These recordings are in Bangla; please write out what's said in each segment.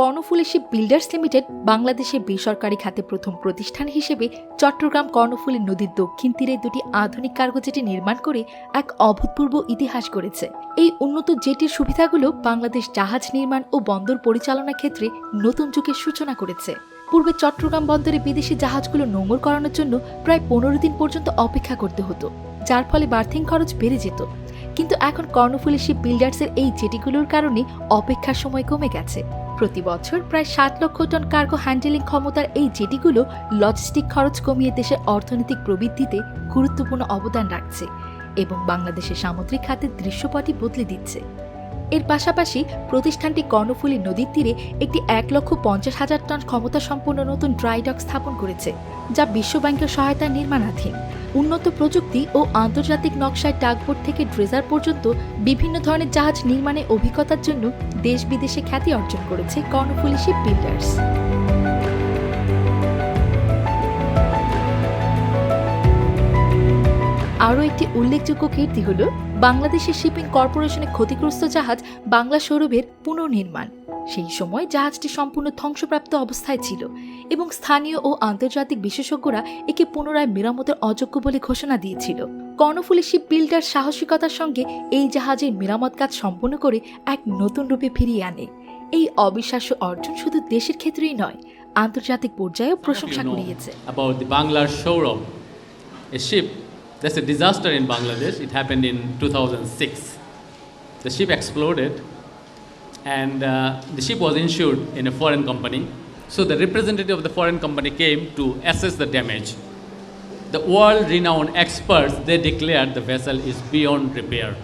কর্ণফুলী শিপ বিল্ডার্স লিমিটেড বাংলাদেশের বেসরকারি খাতে প্রথম প্রতিষ্ঠান হিসেবে চট্টগ্রাম কর্ণফুলী নদীর দক্ষিণ তীরে দুটি আধুনিক কার্গো জেটি নির্মাণ করে এক অভূতপূর্ব ইতিহাস গড়েছে। এই উন্নত জেটির সুবিধাগুলো বাংলাদেশ জাহাজ নির্মাণ ও বন্দর পরিচালনা ক্ষেত্রে নতুন যুগের সূচনা করেছে। পূর্বে চট্টগ্রাম বন্দরে বিদেশি জাহাজগুলো নোঙর করানোর জন্য প্রায় পনেরো দিন পর্যন্ত অপেক্ষা করতে হতো, যার ফলে বার্থিং খরচ বেড়ে যেত। কিন্তু এখন কর্ণফুলী শিপ বিল্ডার্সের এই জেটিগুলোর কারণে অপেক্ষার সময় কমে গেছে। প্রতি বছর প্রায় সাত লক্ষ টন কার্গো হ্যান্ডেলিং ক্ষমতার এই জেটিগুলো লজিস্টিক খরচ কমিয়ে দেশের অর্থনৈতিক প্রবৃদ্ধিতে গুরুত্বপূর্ণ অবদান রাখছে এবং বাংলাদেশের সামুদ্রিক খাতের দৃশ্যপটই বদলে দিচ্ছে। এর পাশাপাশি প্রতিষ্ঠানটি কর্ণফুলী নদীর তীরে একটি এক লক্ষ পঞ্চাশ হাজার টন ক্ষমতা সম্পন্ন নতুন ড্রাইডক স্থাপন করেছে, যা বিশ্বব্যাংকের সহায়তায় নির্মাণাধীন। উন্নত প্রযুক্তি ও আন্তর্জাতিক নকশায় টাগবোট থেকে ড্রেজার পর্যন্ত বিভিন্ন ধরনের জাহাজ নির্মাণে অভিজ্ঞতার জন্য দেশ বিদেশে খ্যাতি অর্জন করেছে কর্ণফুলী শিপ বিল্ডার্স আরও একটি উল্লেখযোগ্য কীর্তি হল বাংলাদেশের শিপিং কর্পোরেশনের ক্ষতিগ্রস্ত জাহাজ বাংলা সৌরভের পুনর্নির্মাণ। সেই সময় জাহাজটি সম্পূর্ণ ধ্বংসপ্রাপ্ত অবস্থায় ছিল এবং স্থানীয় ও আন্তর্জাতিক বিশেষজ্ঞরা একে পুনরায় মেরামতের অযোগ্য বলে ঘোষণা দিয়েছিল। কর্ণফুলী শিপ বিল্ডার সাহসিকতার সঙ্গে এই জাহাজের মেরামত কাজ সম্পূর্ণ করে এক নতুন রূপে ফিরিয়ে আনে। এই অবিশ্বাস্য অর্জন শুধু দেশের ক্ষেত্রেই নয় আন্তর্জাতিক পর্যায়েও প্রশংসা কুড়িয়েছে। about the Bangla Showroom, a ship. That's a disaster in Bangladesh. It happened in 2006. The ship exploded, and uh, the ship was insured in a foreign company. So the representative of the foreign company came to assess the damage. The world-renowned experts they declared the vessel is beyond repair.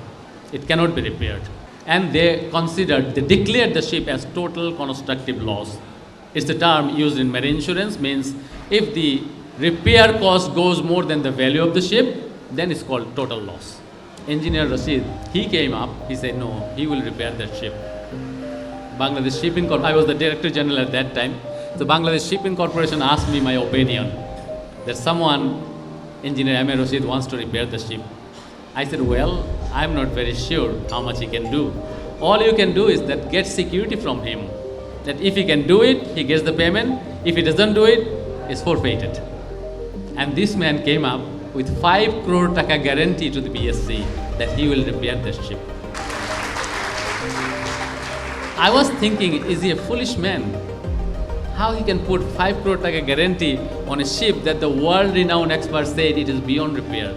It cannot be repaired, and they considered they declared the ship as total constructive loss. It's the term used in marine insurance means if the repair cost goes more than the value of the ship, then it's called total loss. Engineer Rashid, he came up, he said no, he will repair that ship. Bangladesh Shipping Corp. I was the director general at that time. So Bangladesh Shipping Corporation asked me my opinion that someone, Engineer Amir Rashid, wants to repair the ship. I said, well, I'm not very sure how much he can do. All you can do is that get security from him. That if he can do it, he gets the payment. If he doesn't do it, it's forfeited. And this man came up with 5 crore taka guarantee to the BSC that he will repair the ship. I was thinking, is he a foolish man? How he can put 5 crore taka guarantee on a ship that the world renowned expert said it is beyond repair?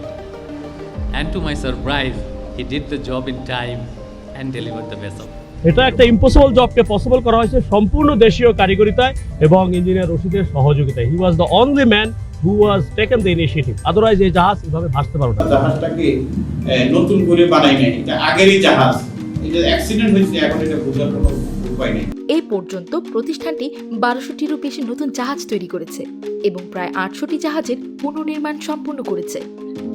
And to my surprise, he did the job in time and delivered the vessel. এটা একটা ইম্পসিবল জবকে পসিবল করা হয়েছে সম্পূর্ণ দেশীয় কারিগরিতায় এবং ইঞ্জিনিয়ার রশিদের সহযোগিতায় he was the only man who was taken the initiative otherwise এই জাহাজ এভাবে ভাসতে পারবে না। জাহাজটাকে নতুন করে বানাই নাই। এটা আগেরই জাহাজ। এটা অ্যাক্সিডেন্ট হয়েছে এখন এটা বোঝার কোনো উপায় নেই। এই পর্যন্ত প্রতিষ্ঠানটি বারোশোটিরও বেশি নতুন জাহাজ তৈরি করেছে এবং প্রায় আটশোটি জাহাজের পুনর্নির্মাণ সম্পূর্ণ করেছে।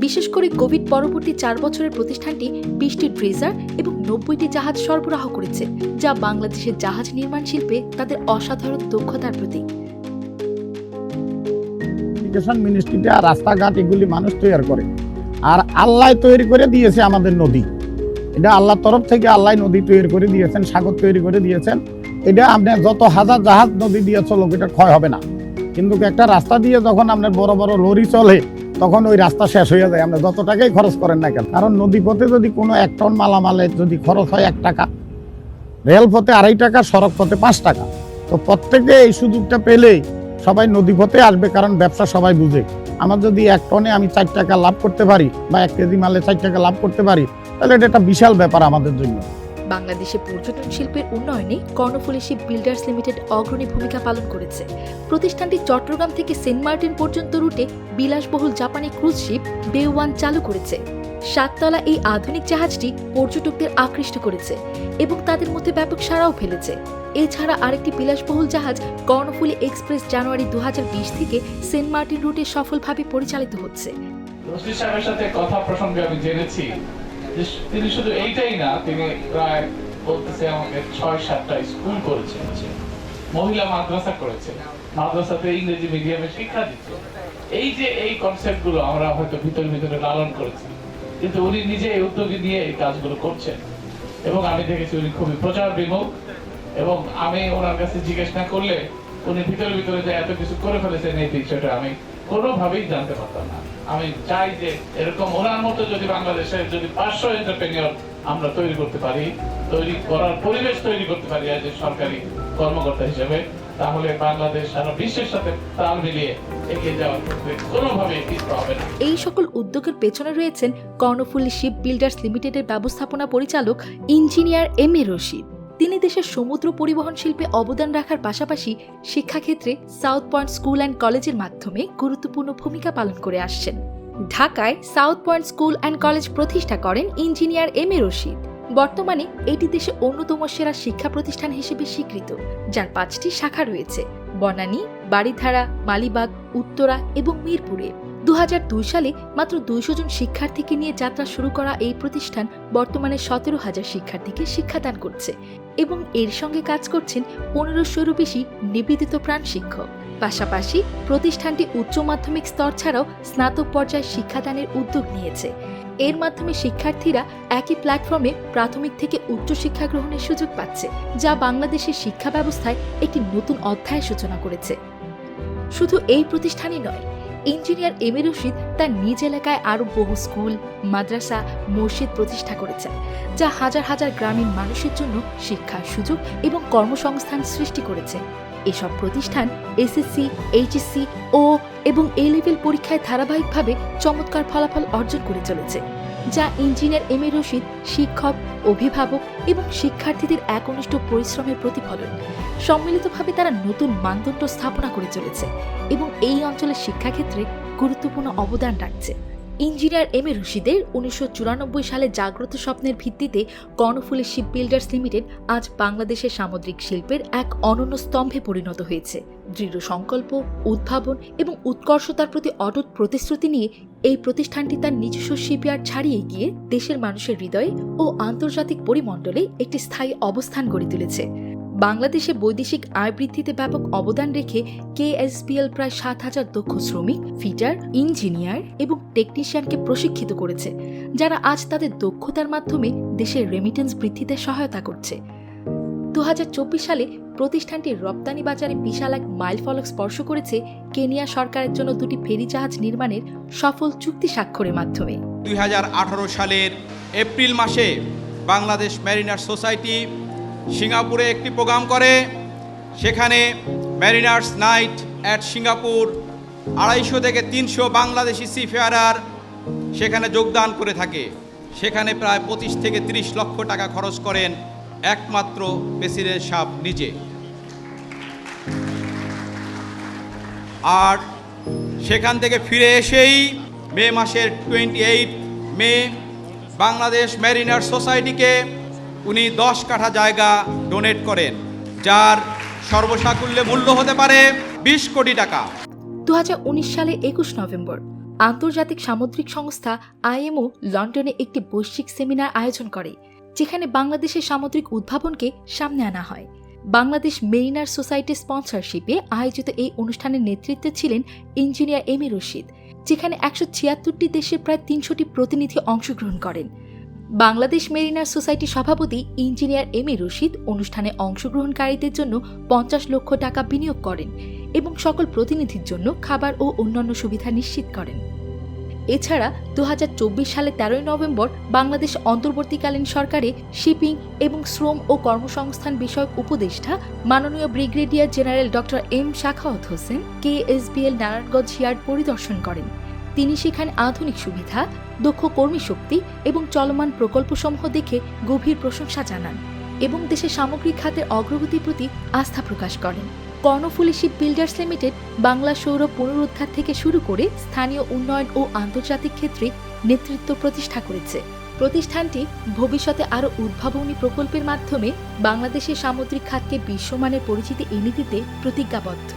বিশেষ করে কোভিড পরবর্তী চার বছরের প্রতিষ্ঠানটি বিশটি ড্রেজার এবং নব্বইটি জাহাজ সরবরাহ করেছে যা বাংলাদেশের জাহাজ নির্মাণ শিল্পে তাদের অসাধারণ দক্ষতার প্রতীক। ইরিগেশন মিনিস্ট্রিটা রাস্তাঘাট এগুলি মানুষ তৈরি করে। আর আল্লাহ তৈরি করে দিয়েছে আমাদের নদী। এটা আল্লাহর তরফ থেকে আল্লাহ নদী তৈরি করে দিয়েছেন, সাগর তৈরি করে দিয়েছেন। এটা আপনার যত হাজার জাহাজ নদী দিয়ে চলো এটা ক্ষয় হবে না। কিন্তু একটা রাস্তা দিয়ে যখন আপনার বড় বড় লরি চলে, তখন ওই রাস্তা শেষ হয়ে যায়। আপনি যত টাকাই খরচ করেন না কেন? কারণ নদী পথে যদি কোনো এক টন মালামালে যদি খরচ হয় এক টাকা রেল পথে আড়াই টাকা সড়ক পথে পাঁচ টাকা। তো প্রত্যেকে এই সুযোগটা পেলেই সবাই নদী পথে আসবে কারণ ব্যবসা সবাই বুঝে। আমার যদি এক টনে আমি চার টাকা লাভ করতে পারি বা এক কেজি মালে চার টাকা লাভ করতে পারি, তাহলে এটা একটা বিশাল ব্যাপার আমাদের জন্য। বাংলাদেশে পর্যটন শিল্পের উন্নয়নে কর্ণফুলী শিপ বিল্ডার্স লিমিটেড অগ্রণী ভূমিকা পালন করেছে। প্রতিষ্ঠানটি চট্টগ্রাম থেকে সেন্ট মার্টিন পর্যন্ত রুটে বিলাসবহুল জাপানি ক্রুজ শিপ বে ওয়ান চালু করেছে। সাততলা এই আধুনিক জাহাজটি পর্যটকদের আকৃষ্ট করেছে এবং তাদের মধ্যে ব্যাপক সাড়াও ফেলেছে। এছাড়া আরেকটি বিলাসবহুল জাহাজ কর্ণফুলী এক্সপ্রেস জানুয়ারি দু থেকে সেন্ট মার্টিন রুটে সফলভাবে পরিচালিত হচ্ছে। রশিদ সাহেবের সাথে কথা প্রসঙ্গে আমি জেনেছি যে তিনি শুধু এইটাই না, তিনি প্রায় বলতেছে আমাকে ছয় সাতটা স্কুল করেছেন মহিলা মাদ্রাসা করেছে মাদ্রাসাতে ইংরেজি মিডিয়ামে শিক্ষা দিচ্ছে এই যে এই কনসেপ্টগুলো আমরা হয়তো ভিতরে ভিতরে লালন করেছি। কিন্তু উনি নিজে উদ্যোগে নিয়ে এই কাজগুলো করছেন। এবং আমি দেখেছি উনি খুবই প্রচার বিমুখ এবং আমি ওনার কাছে জিজ্ঞেস না করলে উনি ভিতরে ভিতরে যে এত কিছু করে ফেলেছেন এই বিষয়টা আমি কোনোভাবেই জানতে পারতাম না। আমি চাই যে এরকম ওনার মতো যদি বাংলাদেশে যদি পাঁচশো এন্টারপ্রেনিয়র আমরা তৈরি করতে পারি, তৈরি করার পরিবেশ তৈরি করতে পারি আজ সরকারি কর্মকর্তা হিসেবে তাহলে বাংলাদেশ সারা বিশ্বের সাথে তাল মিলিয়ে এই সকল উদ্যোগের পেছনে রয়েছেন কর্ণফুলী শিপ বিল্ডার্স লিমিটেডের ব্যবস্থাপনা পরিচালক ইঞ্জিনিয়ার এম এ রশিদ। তিনি দেশের সমুদ্র পরিবহন শিল্পে অবদান রাখার পাশাপাশি শিক্ষাক্ষেত্রে সাউথ পয়েন্ট স্কুল অ্যান্ড কলেজের মাধ্যমে গুরুত্বপূর্ণ ভূমিকা পালন করে আসছেন। ঢাকায় south point school and college প্রতিষ্ঠা করেন ইঞ্জিনিয়ার এম এ রশিদ। বর্তমানে এটি দেশে অন্যতম সেরা শিক্ষা প্রতিষ্ঠান হিসেবে স্বীকৃত, যার পাঁচটি শাখা রয়েছে, বনানী বাড়িধারা মালিবাগ, উত্তরা এবং মিরপুরে। দু হাজার দুই সালে মাত্র দুইশো জন শিক্ষার্থীকে নিয়ে যাত্রা শুরু করা এই প্রতিষ্ঠান বর্তমানে সতেরো হাজার শিক্ষার্থীকে শিক্ষাদান করছে এবং এর সঙ্গে কাজ করছেন পনেরোশোরও বেশি নিবেদিত প্রাণ শিক্ষক পাশাপাশি প্রতিষ্ঠানটি উচ্চ মাধ্যমিক স্তর ছাড়াও স্নাতক পর্যায়ে শিক্ষাদানের উদ্যোগ নিয়েছে। এর মাধ্যমে শিক্ষার্থীরা একই প্ল্যাটফর্মে প্রাথমিক থেকে উচ্চ শিক্ষা গ্রহণের সুযোগ পাচ্ছে, যা বাংলাদেশের শিক্ষা ব্যবস্থায় একটি নতুন অধ্যায় সূচনা করেছে। শুধু এই প্রতিষ্ঠানই নয়, ইঞ্জিনিয়ার এম এ রশিদ তার নিজ এলাকায় আরও বহু স্কুল, মাদ্রাসা, মসজিদ প্রতিষ্ঠা করেছেন, যা হাজার হাজার গ্রামীণ মানুষের জন্য শিক্ষার সুযোগ এবং কর্মসংস্থান সৃষ্টি করেছে। এসব প্রতিষ্ঠান এসএসসি এইচএসসি ও এবং এ লেভেল পরীক্ষায় ধারাবাহিকভাবে চমৎকার ফলাফল অর্জন করে চলেছে, যা ইঞ্জিনিয়ার এম এ রশিদ, শিক্ষক, অভিভাবক এবং শিক্ষার্থীদের একনিষ্ঠ পরিশ্রমের প্রতিফলন। সম্মিলিতভাবে তারা নতুন মানদণ্ড স্থাপনা করে চলেছে এবং এই অঞ্চলের শিক্ষাক্ষেত্রে গুরুত্বপূর্ণ অবদান রাখছে। ইঞ্জিনিয়ার এম এ রশিদের উনিশশো সালে জাগ্রত স্বপ্নের ভিত্তিতে কর্ণফুলী শিপ বিল্ডার্স লিমিটেড আজ বাংলাদেশের সামুদ্রিক শিল্পের এক অনন্য স্তম্ভে পরিণত হয়েছে। দৃঢ় সংকল্প, উদ্ভাবন এবং উৎকর্ষতার প্রতি অটুট প্রতিশ্রুতি নিয়ে এই প্রতিষ্ঠানটি তার নিজস্ব শিপইয়ার্ড ছাড়িয়ে গিয়ে দেশের মানুষের হৃদয়ে ও আন্তর্জাতিক পরিমণ্ডলে একটি স্থায়ী অবস্থান গড়ে তুলেছে। বাংলাদেশে বৈদেশিক আয় বৃদ্ধিতে ব্যাপক অবদান রেখে কেএসবিএল প্রায় সাত হাজার দক্ষ শ্রমিক, ফিটার, ইঞ্জিনিয়ার এবং টেকনিশিয়ানকে প্রশিক্ষিত করেছে, যারা আজ তাদের দক্ষতার মাধ্যমে দেশের রেমিটেন্স বৃদ্ধিতে সহায়তা করছে। দু হাজার চব্বিশ সালে প্রতিষ্ঠানটি রপ্তানি বাজারে বিশাল এক মাইল ফলক স্পর্শ করেছে কেনিয়া সরকারের জন্য দুটি ফেরি জাহাজ নির্মাণের সফল চুক্তি স্বাক্ষরের মাধ্যমে। দুই হাজার আঠারো সালের এপ্রিল মাসে বাংলাদেশ ম্যারিনার সোসাইটি সিঙ্গাপুরে একটি প্রোগ্রাম করে। সেখানে ম্যারিনার্স নাইট অ্যাট সিঙ্গাপুর আড়াইশো থেকে তিনশো বাংলাদেশি সিফেয়ারার সেখানে যোগদান করে থাকে। সেখানে প্রায় পঁচিশ থেকে তিরিশ লক্ষ টাকা খরচ করেন একমাত্র প্রেসিডেন্ট সাহেব নিজে। আর সেখান থেকে ফিরে এসেই মে মাসের twenty eight May Bangladesh mariner সোসাইটিকে উনি দশ কাঠা জায়গা ডোনেট করেন, যার সর্বসাকুল্যে মূল্য হতে পারে বিশ কোটি টাকা। দুহাজার উনিশ সালে একুশ নভেম্বর, আন্তর্জাতিক সামুদ্রিক সংস্থা আইএমও লন্ডনে একটি বৈশ্বিক সেমিনার আয়োজন করে, যেখানে বাংলাদেশের সামুদ্রিক উদ্ভাবনকে সামনে আনা হয়। বাংলাদেশ মেরিনার সোসাইটির স্পন্সরশিপে আয়োজিত এই অনুষ্ঠানের নেতৃত্বে ছিলেন ইঞ্জিনিয়ার এম রশিদ, যেখানে একশো ছিয়াত্তরটি দেশের প্রায় তিনশোটি প্রতিনিধি অংশগ্রহণ করেন। বাংলাদেশ মেরিনার সোসাইটির সভাপতি ইঞ্জিনিয়ার এম এ রশিদ অনুষ্ঠানে অংশগ্রহণকারীদের জন্য পঞ্চাশ লক্ষ টাকা বিনিয়োগ করেন এবং সকল প্রতিনিধির জন্য খাবার ও অন্যান্য সুবিধা নিশ্চিত করেন। এছাড়া দু হাজার চব্বিশ সালে তেরোই নভেম্বর বাংলাদেশ অন্তর্বর্তীকালীন সরকারে শিপিং এবং শ্রম ও কর্মসংস্থান বিষয়ক উপদেষ্টা মাননীয় brigadier general doctor M Shakhawat Hossain KSBL Narayanganj yard পরিদর্শন করেন। তিনি সেখানে আধুনিক সুবিধা, দক্ষ কর্মী শক্তি এবং চলমান প্রকল্পসমূহ দেখে গভীর প্রশংসা জানান এবং দেশের সামগ্রিক খাতের অগ্রগতির প্রতি আস্থা প্রকাশ করেন। Karnaphuli ship builders limited Bangla সৌর পুনরুদ্ধার থেকে শুরু করে স্থানীয় উন্নয়ন ও আন্তর্জাতিক ক্ষেত্রে নেতৃত্ব প্রতিষ্ঠা করেছে। প্রতিষ্ঠানটি ভবিষ্যতে আরও উদ্ভাবনী প্রকল্পের মাধ্যমে বাংলাদেশের সামুদ্রিক খাতকে বিশ্বমানের পরিচিতি এনে দিতে প্রতিজ্ঞাবদ্ধ।